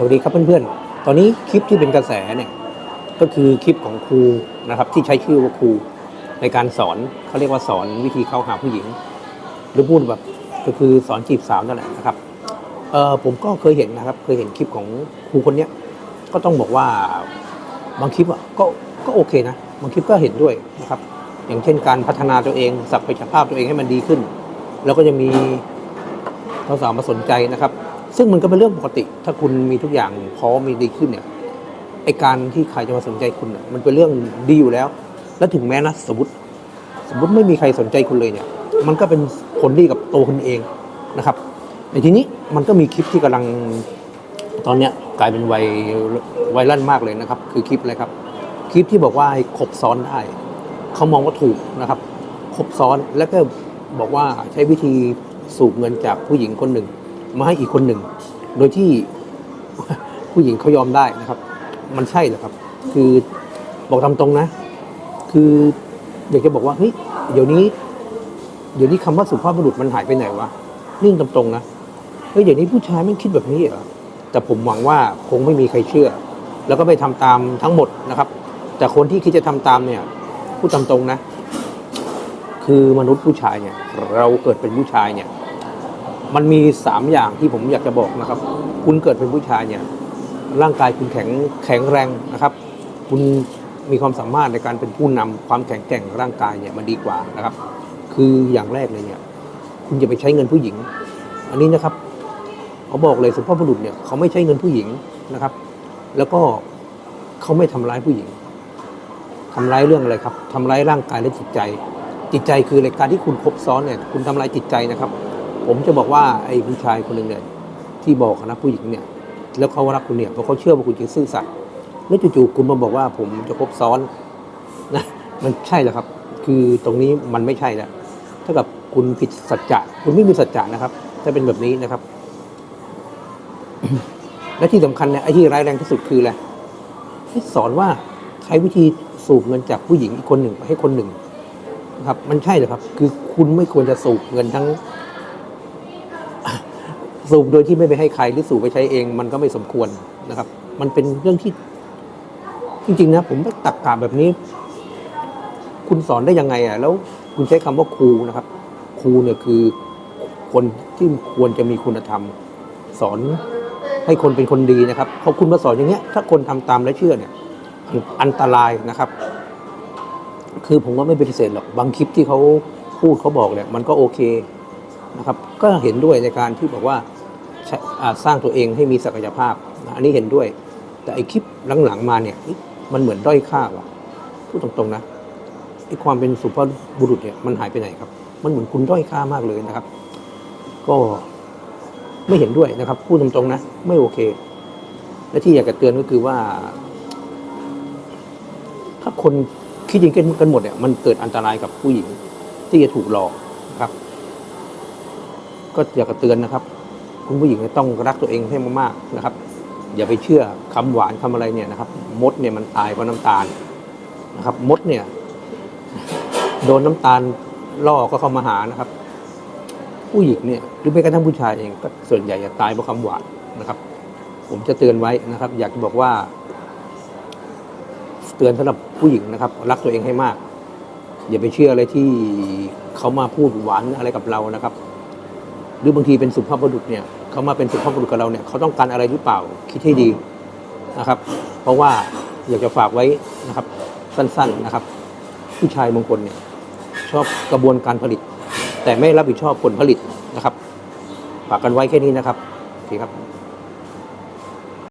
สวัสดีครับเพื่อนๆ ตอนนี้คลิปที่เป็นกระแสเนี่ยก็คือคลิปของครูนะครับที่ใช้ชื่อว่าครูในการสอนเขาเรียกว่าสอนวิธีเข้าหาผู้หญิง หรือพูดแบบก็คือสอนจีบสาวนั่นแหละนะครับเออผมก็เคยเห็นนะครับ เคยเห็นคลิปของครูคนเนี้ยก็ต้องบอกว่าบางคลิปอะก็ก็โอเคนะบางคลิปก็เห็นด้วยนะครับ อย่างเช่นการพัฒนาตัวเองศักยภาพตัวเองให้มันดีขึ้น แล้วก็จะมีสาวๆมาสนใจนะครับ ซึ่งมันก็เป็นเรื่องปกติ ถ้าคุณมีทุกอย่างพร้อมมีดีขึ้นเนี่ยไอการที่ใครจะมาสนใจคุณเนี่ยมันเป็นเรื่องดีอยู่แล้ว และถึงแม้นะสมมติสมมติไม่มีใครสนใจคุณเลยเนี่ย มันก็เป็นผลดีกับตัวคุณเองนะครับแต่ทีนี้มันก็มีคลิปที่กำลังตอนเนี้ยกลายเป็นไวไวรัลมากเลยนะครับ คือคลิปอะไรครับ คลิปที่บอกว่าให้ครบซ้อนได้เขามองว่าถูกนะครับครบซ้อนแล้วก็บอกว่าใช้วิธีสูบเงินจากผู้หญิงคนหนึ่ง มาให้อีกคนหนึ่ง โดยที่ผู้หญิงเขายอมได้นะครับ มันใช่เหรอครับ คือบอกตามตรงนะ คืออยากจะบอกว่าเฮ้ยเดี๋ยวนี้ เดี๋ยวนี้คำว่าสุภาพบุรุษมันหายไปไหนวะนิ่งตามตรงนะเฮ้ยเดี๋ยวนี้ผู้ชายไม่คิดแบบนี้เหรอแต่ผมหวังว่าคงไม่มีใครเชื่อ แล้วก็ไปทำตามทั้งหมดนะครับ แต่คนที่คิดจะทำตามเนี่ยพูดตามตรงนะ คือมนุษย์ผู้ชายเนี่ย เราเกิดเป็นผู้ชายเนี่ย มันมีสามอย่างที่ผมอยากจะบอกนะครับ คุณเกิดเป็นผู้ชายเนี่ยร่างกายคุณแข็งแข็งแรงนะครับ คุณมีความสามารถในการเป็นผู้นำความแข็งแกร่งร่างกายเนี่ยมันดีกว่านะครับ คืออย่างแรกเลยเนี่ยคุณจะไปใช้เงินผู้หญิง อันนี้นะครับเขาบอกเลยสุภาพบุรุษเนี่ยเขาไม่ใช้เงินผู้หญิงนะครับ แล้วก็เขาไม่ทำร้ายผู้หญิงทำร้ายเรื่องอะไรครับทำร้ายร่างกายและจิตใจ จิตใจคือในการที่คุณคบซ้อนเนี่ยคุณทำร้ายจิตใจนะครับ ผมจะบอกว่าไอ้ผู้ชายคนหนึ่งเนี่ยที่บอกนะผู้หญิงเนี่ย แล้วเขารักคุณเนี่ยเพราะเขาเชื่อว่าคุณจะซื่อสัตย์แล้วจู่ๆคุณมาบอกว่าผมจะคบซ้อนนะมันใช่เหรอครับ คือตรงนี้มันไม่ใช่แล้วถ้ากับคุณผิดสัจจะคุณไม่มีสัจจะนะครับ ถ้าเป็นแบบนี้นะครับ และที่สำคัญเนี่ยไอ้ที่ร้ายแรงที่สุดคืออะไรสอนว่าใช้วิธีสูบเงินจากผู้หญิงอีกคนหนึ่งไปให้คนหนึ่งนะครับ มันใช่เหรอครับ คือคุณไม่ควรจะสูบเงินทั้ง สูบโดยที่ไม่ไปให้ใครหรือสูบไปใช้เอง มันก็ไม่สมควรนะครับ มันเป็นเรื่องที่ จริงๆนะผมตักกาแบบนี้ คุณสอนได้ยังไงอะ แล้วคุณใช้คำว่าครูนะครับ ครูเนี่ยคือ คนที่ควรจะมีคุณธรรม สอนให้คนเป็นคนดีนะครับพอคุณมาสอนอย่างเงี้ย ถ้าคนทำตามและเชื่อเนี่ย อันตรายนะครับ คือผมว่าไม่ปฏิเสธหรอกบางคลิปที่เขาพูดเขาบอกเนี่ยมันก็โอเคนะครับ ก็เห็นด้วยในการที่บอกว่า อ่าสร้างตัวเองให้มีศักยภาพนะอันนี้เห็นด้วย แต่ไอคลิปหลังๆมาเนี่ยมันเหมือนด้อยค่าว่ะพูดตรงๆนะไอความเป็นสุภาพบุรุษเนี่ยมันหายไปไหนครับ มันเหมือนคุณด้อยค่ามากเลยนะครับ ก็ไม่เห็นด้วยนะครับ พูดตรงๆนะ ไม่โอเค และที่อยากจะเตือนก็คือว่า ถ้าคนคิดอย่างกันหมดเนี่ยมันเกิดอันตรายกับผู้หญิง ที่จะถูกหลอกนะครับ ก็อยากจะเตือนนะครับ คุณผู้หญิงต้องรักตัวเองให้มากๆนะครับ อย่าไปเชื่อคำหวานคำอะไรเนี่ยนะครับ มดเนี่ยมันตายเพราะน้ำตาลนะครับ มดเนี่ย โดนน้ำตาลล่อก็เข้ามาหานะครับ ผู้หญิงเนี่ยหรือแม้กระทั่งผู้ชายเองก็ส่วนใหญ่จะตายเพราะคำหวานนะครับ ผมจะเตือนไว้นะครับ อยากจะบอกว่า เตือนสำหรับผู้หญิงนะครับ รักตัวเองให้มาก อย่าไปเชื่ออะไรที่เขามาพูดหวานอะไรกับเรานะครับ หรือบางทีเป็นสุภาพบุรุษเนี่ยเขามาเป็นสุภาพบุรุษกับเราเนี่ยเขาต้องการอะไรหรือเปล่าคิดให้ดีนะครับ เพราะว่าอยากจะฝากไว้นะครับสั้นๆนะครับ ผู้ชายบางคนเนี่ยชอบกระบวนการผลิต แต่ไม่รับผิดชอบผลผลิตนะครับฝากกันไว้แค่นี้นะครับทีครับ